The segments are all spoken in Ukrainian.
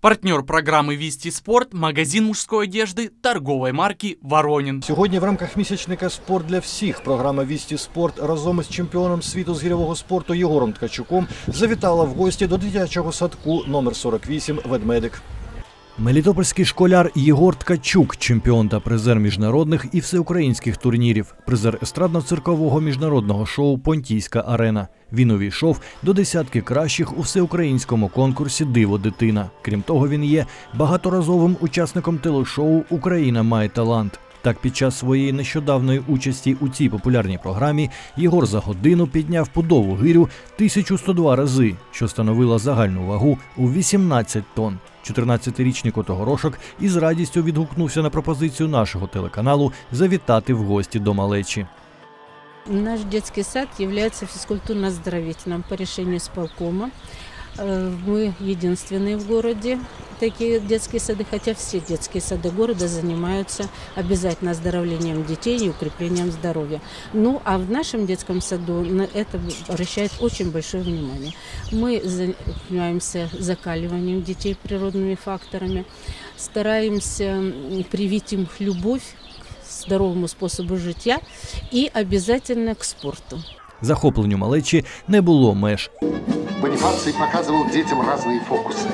Партнер программы «Вести спорт» – магазин мужской одежды торговой марки «Воронин». Сьогодні в рамках місячника Спорт для всіх програма Вісті Спорт разом із чемпіоном світу з гірьового спорту Єгором Ткачуком завітала в гості до дитячого садку номер 48 Ведмедик. Мелітопольський школяр Єгор Ткачук, чемпіон та призер міжнародних і всеукраїнських турнірів, призер естрадно-циркового міжнародного шоу Понтійська арена. Він увійшов до десятки кращих у всеукраїнському конкурсі Диво дитина. Крім того, він є багаторазовим учасником телешоу Україна має талант. Так, під час своєї нещодавної участі у цій популярній програмі Єгор за годину підняв пудову гирю 1102 рази, що становила загальну вагу у 18 тонн. 14-річний Котогорошок із радістю відгукнувся на пропозицію нашого телеканалу завітати в гості до малечі. Наш детский сад является физкультурно-оздоровительным по решению исполкома. Э, Мы единственные в городе такие детские сады, хотя все детские сады города занимаются обязательно оздоровлением детей и укреплением здоровья. Ну, а в нашем детском саду на это обращает очень большое внимание. Мы занимаемся закаливанием детей природными факторами, стараемся м, привить им любовь к здоровому способу життя и обязательно к спорту. Захопленню малечі не було меж. Бонифаций показывал детям разные фокусы.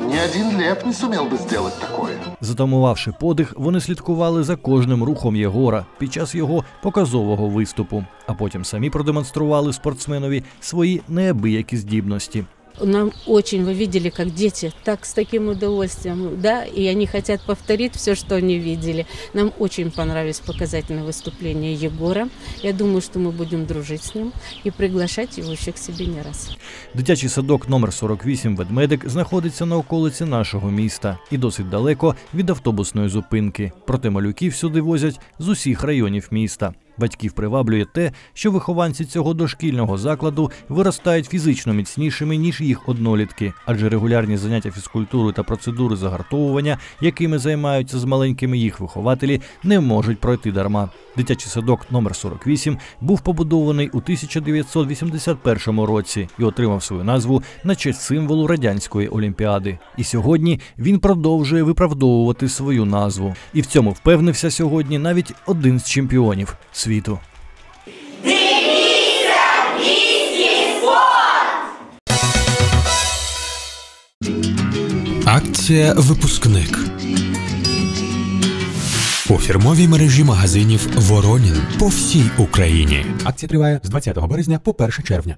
Ни один лев не сумел бы сделать такое. Затамувавши подих, вони слідкували за кожним рухом Єгора під час його показового виступу, а потім самі продемонстрували спортсменові свої неабиякі здібності. Нам очень, вы видели, как дети, так с таким удовольствием, да, и они хотят повторить все, что они видели. Нам очень понравились показательные выступления Егора. Я думаю, что мы будем дружить с ним и приглашать его еще к себе не раз. Дитячий садок номер 48 Ведмедик знаходиться на околиці нашого міста і досить далеко від автобусної зупинки. Проте малюків сюди возять з усіх районів міста. Батьків приваблює те, що вихованці цього дошкільного закладу виростають фізично міцнішими ніж їх однолітки, адже регулярні заняття фізкультурою та процедури загартовування, якими займаються з маленькими їх вихователі, не можуть пройти дарма. Дитячий садок номер 48 був побудований у 1981 році і отримав свою назву на честь символу радянської олімпіади. І сьогодні він продовжує виправдовувати свою назву. І в цьому впевнився сьогодні навіть один з чемпіонів світу. Акція Випускник у фірмовій мережі магазинів Воронін по всій Україні. Акція триває з 20 березня по 1 червня.